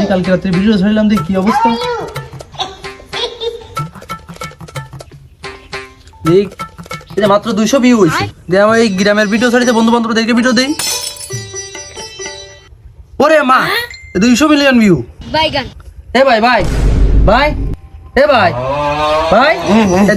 এই কালকে রাত্রে ভিডিও ছাড়লাম দেখ কি অবস্থা। দেখ এটা মাত্র দুইশো ভিউ হয়েছে। দেখ আমার এই গ্রামের ভিডিও ছাড়িতে বন্ধু বান্ধব দেখে ভিডিও দেই। ওরে মা দুইশো মিলিয়ন ভিউ বাইগান। এ ভাই ভাই ভাই। এ ভাই। ভাই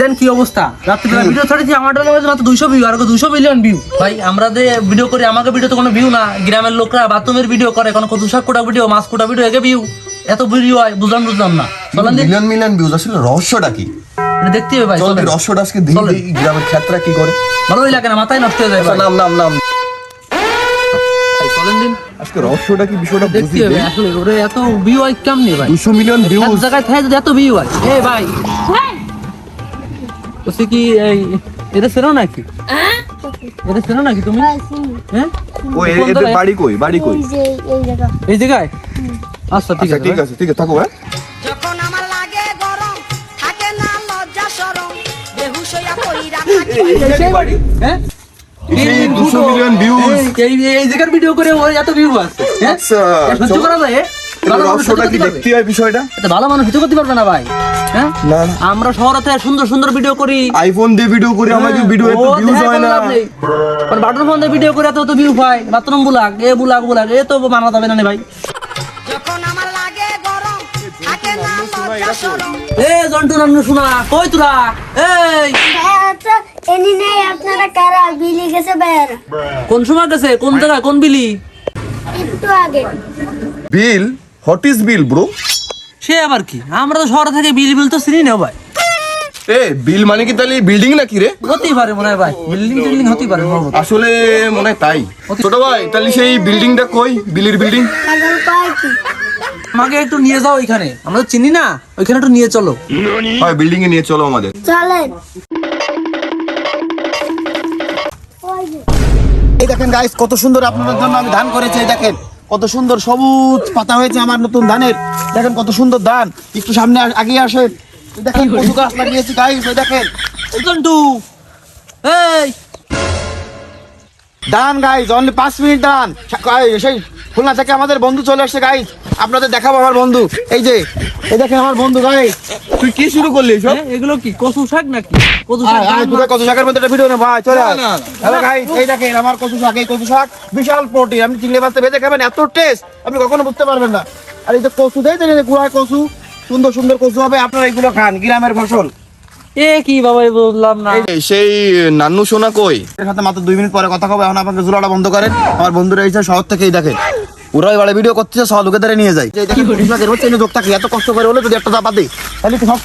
দেন কি অবস্থা? রাত্রিবেলা ভিডিও ছাড়েছি আমার মাত্র দুইশো ভিউ আর দুইশো মিলিয়ন ভিউ ভাই আমরা যে ভিডিও করি আমাকে ভিডিও তো কোনো ভিউ না। গ্রামের লোকরা বাথরুমের ভিডিও করে কোনো কত শাক কোটা ভিডিও মাছ কোটা ভিডিও একে ভিউ এত ভিডিও হয় বুঝলাম বুঝলাম না। দিন মিলিয়ন মিলিয়ন ভিউজ আসলে রহস্যটা কি? এটা দেখতে হবে ভাই চল চলেন। রহস্যটা আজকে দেখি গ্রামের ক্ষেত্রা কি করে। ভালোই লাগে না মাথায় নষ্ট হয়ে যায় নাম নাম নাম। চলেন দিন। আজকে রহস্যটা কি বিষয়টা দেখতে বুঝি হবে আসলে ওরে এত ভিউ হয় কেমনি ভাই দুশো মিলিয়ন এক জায়গায় থাকে যদি এত ভিউ হয় এ ভাই বলছি কি এই এটা সেরো নাকি এটা সেরো নাকি তুমি হ্যাঁ ও এ- কোন এদের জায়গায়? বাড়ি কই বাড়ি কই এই জায়গা এই জায়গায় আচ্ছা ঠিক আচ্ছা আছে ঠিক আছে ঠিক আছে থাকো হ্যাঁ যখন আমার লাগে গরম থাকে না লজ্জা সরম বেহুশ হইয়া পইরা থাকি হ্যাঁ এই 200 মিলিয়ন views। এই এই জায়গার ভিডিও করে ওর এত ভিউ আছে হ্যাঁ? আচ্ছা সহ্য করা যায়? এ? এদের ভালো মানুষ রহস্যটা কি দেখতে হয় বিষয়টা? এত ভালো মানুষ সহ্য করতে পারবে না ভাই হ্যাঁ? আমরা শহরে সুন্দর সুন্দর ভিডিও করি। আইফোন দিয়ে ভিডিও করে আমাদের ভিডিও এত ভিউজ হয় না। বাটন ফোন দিয়ে ভিডিও করে এত তো ভিউ পায় বাথরুম বুলাক এ বুলাক বুলাক এ তো মানা যাবে না ভাই। এ জন্টু নান্নু শোনা কই তোরা? এই। এনি নেই আপনারা কারা? বিলি গেছে বের কোন সময় গেছে? কোন জায়গায়? কোন বিলি? একটু আগে। Bill? What is bill bro? সে আবার কি? আমরা তো শহরে থেকে বিল বিল তো চিনি না ভাই। এ বিল মানে কি তাহলে? বিল্ডিং নাকি রে? হতেই পারে মনে হয় ভাই। বিল্ডিং টিল্ডিং হতেই পারে আসলে মনে হয় তাই। ছোট ভাই তাহলে সেই বিল্ডিংটা কই? বিলির বিল্ডিং? আগাল পাই কি আমাকে একটু নিয়ে যাও ওইখানে। আমরা তো চিনি না ওইখানে একটু নিয়ে চলো। হয় বিল্ডিং এ নিয়ে চলো আমাদের। চলেন। এই দেখেন গাইস কত সুন্দর আপনাদের জন্য আমি ধান করেছি এই দেখেন। কত সুন্দর সবুজ পাতা হয়েছে আমার নতুন ধানের। দেখেন কত সুন্দর ধান। একটু সামনে আগিয়ে আসেন। দেখেন কচু গাছ লাগিয়েছি গাইস এই দেখেন। এই জন্টু। এই ধান গাইস অনলি পাঁচ মিনিট এই সেই খুলনা থেকে আমাদের বন্ধু চলে আসছে গাইস আপনাদের দেখাবো আমার বন্ধু। এই যে এই দেখেন আমার বন্ধু গাইস তুই কি শুরু করলি সব এগুলো কি? কচু শাক নাকি? কচু শাক তোরা কচু শাকের মধ্যে একটা ভিডিও নে ভাই চলে হ্যালো গাইস এই দেখেন আমার কচু শাক এই কচু শাক বিশাল প্রোটিন আপনি চিংড়ি মাছটা ভেজে খাবেন এত টেস্ট আপনি কখনো বুঝতে পারবেন না। আর এই যে কচু দেয় গুড়ায় কচু? সুন্দর সুন্দর কচু হবে আপনারা এগুলো খান গ্রামের ফসল। এ কি বাবা এ বললাম না। সেই নান্নু সোনা কই? এর সাথে মাত্র দুই মিনিট পরে কথা কবে? এখন আপনাকে জুলাটা বন্ধ করেন। আমার বন্ধুরা এসে শহর থেকেই ওরা এবারে ভিডিও করতেছে সহ লোকে ধরে নিয়ে যায়। যোগ থাকি এত কষ্ট করে হলে যদি একটা চাপা দিই তাহলে তো সব।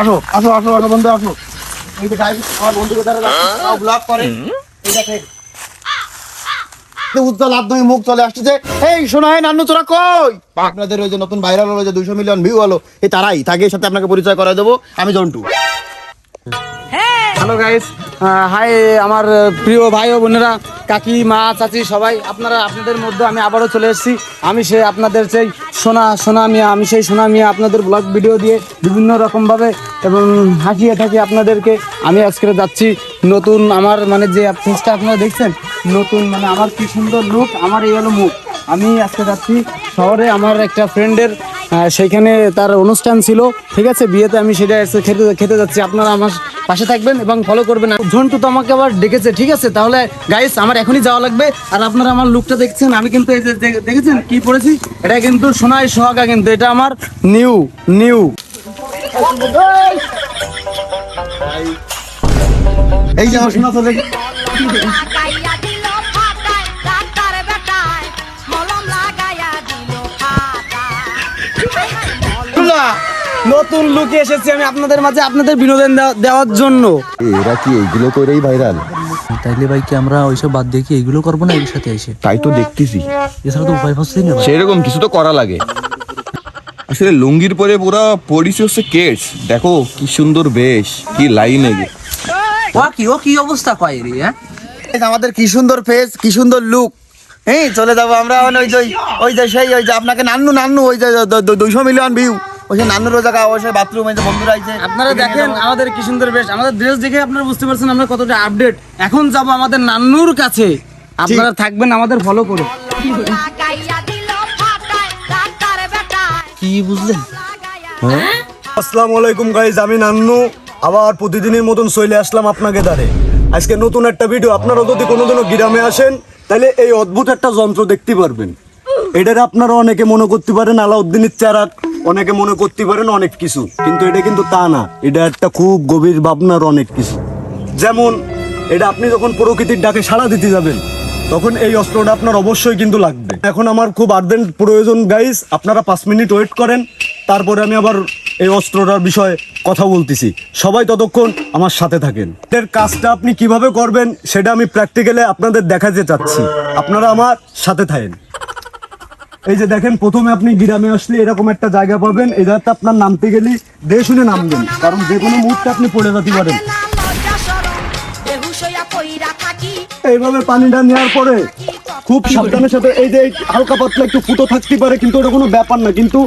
আসো আসো আসো আসো বন্ধু আসো। এই যে আমার বন্ধুকে ধরে ব্লগ করে। এই দেখেন। উজ্জ্বল আর মুখ চলে আসছে এই শোনা হয় নান্নু তোরা কই? আপনাদের ওই যে নতুন ভাইরাল হলো যে দুইশো মিলিয়ন ভিউ হলো এই তারাই তাকে সাথে আপনাকে পরিচয় করে দেবো। আমি জন্টু। হ্যালো গাইস হাই আমার প্রিয় ভাই ও বোনেরা, কাকি, মা, চাচি, সবাই। আপনারা, আপনাদের মধ্যে আমি আবারও চলে এসেছি। আমি সে আপনাদের সেই সোনা সোনা মিয়া, আমি সেই সোনা মিয়া আপনাদের ব্লগ ভিডিও দিয়ে বিভিন্ন রকমভাবে এবং হাসিয়ে থাকি আপনাদেরকে। আমি আজকে যাচ্ছি নতুন আমার মানে যে ফেসটা আপনারা দেখছেন, নতুন মানে আমার কি সুন্দর লুক আমার এই হলো মুখ। আমি আজকে যাচ্ছি শহরে, আমার একটা ফ্রেন্ডের সেইখানে তার অনুষ্ঠান ছিল। ঠিক আছে, বিয়েতে আমি সেটা খেতে খেতে যাচ্ছি। আপনারা আমার পাশে থাকবেন এবং ফলো করবেন। ঝন্টু তো আমাকে আবার ডেকেছে, ঠিক আছে? তাহলে গাইস আমার এখনই যাওয়া লাগবে। আর আপনারা আমার লুকটা দেখছেন, আমি কিন্তু এই যে দেখেছেন কি পড়েছি? এটা কিন্তু সোনায় সোহাগা কিন্তু, এটা আমার নিউ নিউ এই যে আমার সোনা তো নতুন লুকে এসেছি আমি আপনাদের মাঝে আপনাদের বিনোদন দেওয়ার জন্য। এরা কি এইগুলো করেই ভাইরাল? তাইলে ভাই কি আমরা ওইসব বাদ দিয়ে কি এগুলো করব না এর সাথে এসে? তাই তো দেখতেছি। এছাড়া তো উপায় হচ্ছে না সেরকম কিছু তো করা লাগে। আসলে লুঙ্গির পরে পুরা পরিচি হচ্ছে কেস। দেখো কি সুন্দর বেশ কি লাইন এগে ও কি ও কি অবস্থা কয় রে হ্যাঁ? আমাদের কি সুন্দর ফেস কি সুন্দর লুক এই চলে যাব আমরা ওই যে ওই যে সেই ওই যে আপনাকে নান্নু নান্নু ওই যে দুইশো মিলিয়ন ভিউ ওই যে নান্নুর জায়গা ওই সেই বাথরুম এই যে বন্ধুরা আইছে। আপনারা দেখেন আমাদের কি সুন্দর বেশ। আমাদের ড্রেস দেখে আপনারা বুঝতে পারছেন আমরা কতটা আপডেট এখন যাব আমাদের নান্নুর কাছে। আপনারা থাকবেন আমাদের ফলো করে কি বুঝলেন? আসসালামু আলাইকুম গাইজ আমি নান্নু। আবার প্রতিদিনের মতন চলে আসলাম আপনাকে দ্বারে আজকে নতুন একটা ভিডিও আপনারা যদি কোনোদিনও গ্রামে আসেন তাহলে এই অদ্ভুত একটা যন্ত্র দেখতে পারবেন। এটার আপনারা অনেকে মনে করতে পারেন আলাউদ্দিনের চারাক। অনেকে মনে করতে পারেন অনেক কিছু, কিন্তু এটা কিন্তু তা না। এটা একটা খুব গভীর ভাবনার অনেক কিছু। যেমন, এটা আপনি যখন প্রকৃতির ডাকে সাড়া দিতে যাবেন, তখন এই অস্ত্রটা আপনার অবশ্যই কিন্তু লাগবে। এখন আমার খুব আর্জেন্ট প্রয়োজন গাইস আপনারা পাঁচ মিনিট ওয়েট করেন, তারপরে আমি আবার এই অস্ত্রটার বিষয়ে কথা বলতেছি। সবাই ততক্ষণ আমার সাথে থাকেন। এর কাজটা আপনি কীভাবে করবেন, সেটা আমি প্র্যাকটিক্যালে আপনাদের দেখাতে চাচ্ছি। আপনারা আমার সাথে থাকেন। এই যে দেখেন, প্রথমে আপনি গ্রামে আসলে এরকম একটা জায়গা পাবেন। এই জায়গাতে আপনার নামতে গেলে দেশ শুনে নামবেন। কারণ যে কোনো মুহূর্তে আপনি পড়ে যেতে পারেন। এইভাবে পানিটা নেওয়ার পরে খুব সাবধানের সাথে এই যে হালকা পাতলা একটু ফুটো থাকতে পারে, কিন্তু ওটা কোনো ব্যাপার না। কিন্তু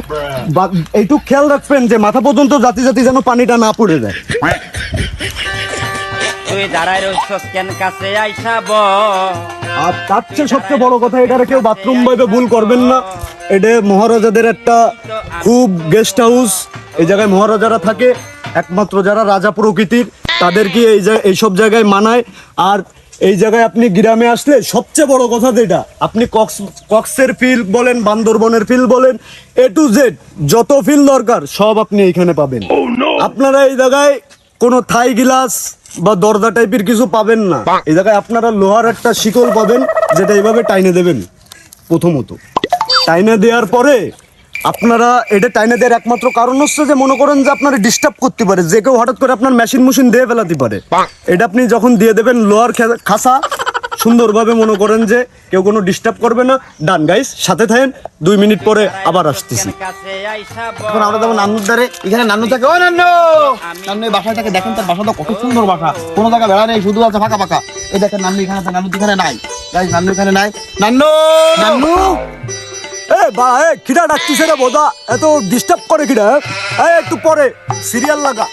এইটুক খেয়াল রাখবেন যে মাথা পর্যন্ত জাতি জাতি যেন পানিটা না পড়ে যায়। তুই দাঁড়ায় কেন? কাছে আইসা আর তার চেয়ে সবচেয়ে বড় কথা এটা কেউ বাথরুম ভাবে ভুল করবেন না। এটা মহারাজাদের একটা খুব গেস্ট হাউস এই জায়গায় মহারাজারা থাকে একমাত্র যারা রাজা প্রকৃতির তাদেরকে এই এইসব জায়গায় মানায়? আর এই জায়গায় আপনি গ্রামে আসলে সবচেয়ে বড় কথা যেটা আপনি কক্স কক্সের ফিল বলেন বান্দরবনের ফিল বলেন এ টু জেড যত ফিল দরকার সব আপনি এইখানে পাবেন। আপনারা এই জায়গায় কোনো থাই গিলাস বা দরজা টাইপের কিছু পাবেন না। এই জায়গায় আপনারা লোহার একটা শিকল পাবেন যেটা এইভাবে টাইনে দেবেন প্রথমত। টাইনে দেওয়ার পরে আপনারা এটা টাইনে দেওয়ার একমাত্র কারণ হচ্ছে যে মনে করেন যে আপনারা ডিস্টার্ব করতে পারে যে কেউ হঠাৎ করে আপনার মেশিন মেশিন দিয়ে ফেলাতে পারে। এটা আপনি যখন দিয়ে দেবেন লোহার খাসা সুন্দরভাবে মনে করেন যে কেউ কোনো ডিস্টার্ব করবে না। ডান গাইস সাথে থাকেন দুই মিনিট পরে আবার আসতেছি। এখন আমরা যেমন নান্নুর দ্বারে। এখানে নান্নু থাকে ও নান্নু নান্নু এই বাসায় থাকে দেখেন তার বাসাটা কত সুন্দর বাসা। কোনো জায়গা বেড়া নেই শুধু আছে ফাঁকা ফাঁকা। এই দেখেন নান্নু এখানে আছে নান্নু এখানে নাই। গাইস নান্নু এখানে নাই। নান্নু নান্নু এ বা এ কিরা ডাকতিছে রে বোদা। এত ডিস্টার্ব করে কিরা এ? একটু পরে সিরিয়াল লাগা।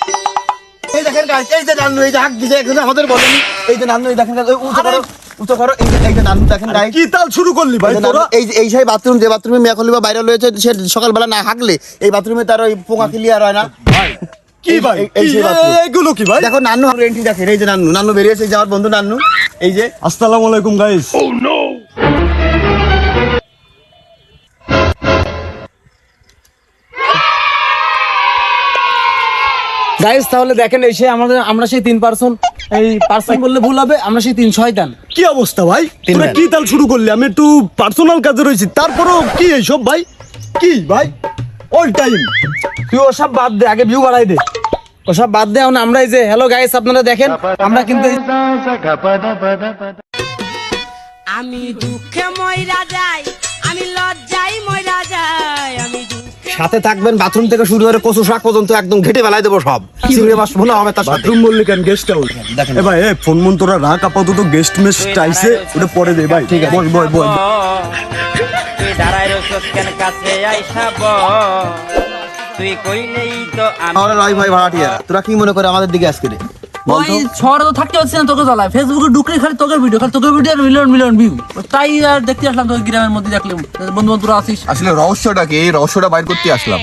এই দেখেন গাইস এই যে নান্নু এই যে হাক দিছে এখানে আমাদের বলেনি। এই যে নান্নু এই দেখেন ওই উঁচু উঁচু করো এই এই যে নান্নু দেখেন গাইস কি তাল শুরু করলি ভাই এই যে নান্নু, তোরা? এই এই সেই বাথরুম যে বাথরুমে মিয়া বাইরে সে সকালবেলা না হাগলে এই বাথরুমে তার ওই পোকা ক্লিয়ার হয় না। ভাই কি- সেই বাথরুম। এ- এগুলো কি ভাই? দেখো এন্ট্রি দেখেন এই যে নান্নু নান্নু বেরিয়েছে এই যে আমার বন্ধু নান্নু এই যে। আসসালামু আলাইকুম গাইস গাইস তাহলে দেখেন এই সে আমাদের আমরা সেই তিন পার্সন এই পার্সন বললে ভুল হবে আমরা সেই তিন শয়তান। কি অবস্থা ভাই? তোরা কি তাল শুরু করলি? আমি একটু পার্সোনাল কাজে রয়েছি। তারপরেও কি এইসব ভাই? কি ভাই? অল টাইম তুই ওসব বাদ দে আগে ভিউ বাড়াই দে। ওসব বাদ দে এখন আমরা এই যে হ্যালো গাইস আপনারা দেখেন আমরা কিন্তু আমি দুঃখে ময়রা যাই আমি সাথে থাকবেন বাথরুম থেকে শুরু করে কচু শাক পর্যন্ত একদম ঘেটে বেলায় দেবো সব। চিংড়ি মাছ ভুলে হবে তার সাথে। বাথরুম বললি কেন গেস্ট হাউস এ ভাই এ ফোন মন তোরা রাখ আপাতত গেস্ট মেস চাইছে ওটা পরে দে ভাই। ঠিক আছে। বল বল বল তুই দাঁড়ায় রইছস কেন কাছে আইসা ব তুই কইলেই তো আমি আমরা নয় ভাই ভাড়াটিয়া তোরা কি মনে করে আমাদের দিকে আজকে রে? ওই শহরে তো থাকতে পারছি না তোকে জ্বালায়। ফেসবুকে ঢুকলে খালি তোকে ভিডিও খালি তোকে ভিডিও মিলিয়ন মিলিয়ন ভিউ তাই আর দেখতে আসলাম তোকে গ্রামের মধ্যে দেখলাম। বন্ধু বন্ধুরা আছিস। আসলে রহস্যটা কি? এই রহস্যটা বাইর করতে আসলাম।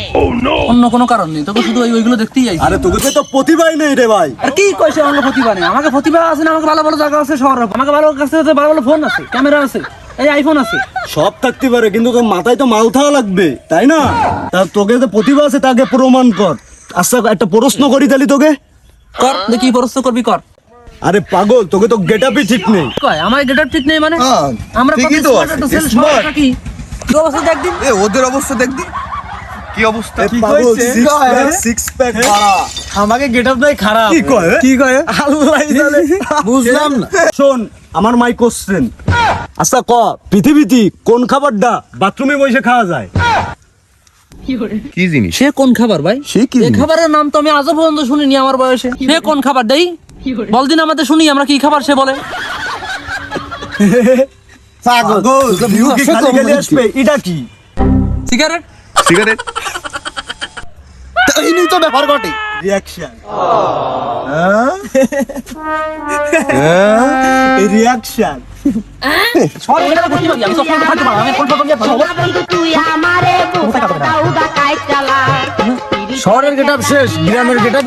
অন্য কোনো কারণ নেই। তোকে শুধু ওই- ওইগুলো দেখতেই যাই আরে তোকে তো প্রতিভাই নেই রে ভাই। আর কি কইছে আমাকে প্রতিভা নেই? আমাকে প্রতিভা আছে না আমাকে ভালো ভালো জায়গা আছে শহরে আমাকে ভালো কাছে আছে ভালো ভালো ফোন আছে ক্যামেরা আছে এই আইফোন আছে। সব থাকতে পারে কিন্তু তোর মাথায় তো মাল থাকা লাগবে তাই না? তা তোকে যে প্রতিভা আছে তাকে প্রমাণ কর। আচ্ছা একটা প্রশ্ন করি তাহলে তোকে। কর দেখি প্রশ্ন করবি কর। আরে পাগল তোকে তো গেট আপই ঠিক নেই। কয় আমার ঠিক নেই মানে? হ্যাঁ, আমরা ঠিকই তো। সমস্যা কি কি অবস্থা দেখ দিন। এ ওদের অবস্থা দেখবি কি অবস্থা? পাগল সিক্স প্যাক সিক্স প্যাক আমাকে গেট আপ নাই খারাপ। কি কয় কি কয় আল্লাহ জানে বুঝলাম না। শোন আমার মাই কোশ্চেন আচ্ছা ক পৃথিবীতে কোন খাবারটা বাথরুমে বসে খাওয়া যায়? কি জিনিস? সে কোন খাবার ভাই? সে কি খাবারের নাম তো আমি আজও পর্যন্ত শুনিনি আমার বয়সে। সে কোন খাবার? দেই। বল দিন আমাদের শুনি আমরা কি খাবার সে বলে? এটা কি? সিগারেট সিগারেট এই তো ব্যাপার ঘটে। রিয়াকশন রিয়াকশন দাউদা কাইটা গেটআপ শেষ গ্রামের তো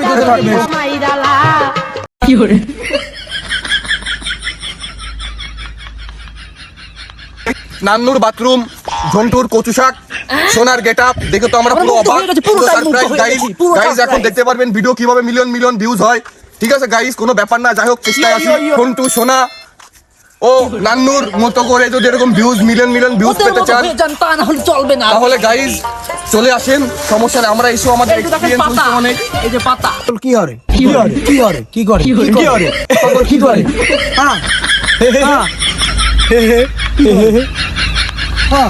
নান্নুর বাথরুম ঝন্টুর কচু শাক সোনার গেট আপ দেখে তো আমরা পুরো অবাক। পুরো সারপ্রাইজ গাইজ গাইজ এখন দেখতে পারবেন ভিডিও কীভাবে মিলিয়ন মিলিয়ন ভিউজ হয়। ঠিক আছে গাইজ কোনো ব্যাপার না যাই হোক চেষ্টায় আছি। ঝন্টু সোনা ও নান্নুর মতো করে যদি এরকম ভিউজ মিলিয়ন মিলিয়ন ভিউজ পেতে চান তা না হলে চলবে না। তাহলে গাইজ চলে আসেন। সমস্যা নেই আমরা এসো আমাদের এক্সপেরিয়েন্স হচ্ছে পাতা। অনেক। এই যে পাতা। কি করে? কি করে? কি করে? কি করে? কি করে? কি করে? হ্যাঁ। হ্যাঁ। হ্যাঁ।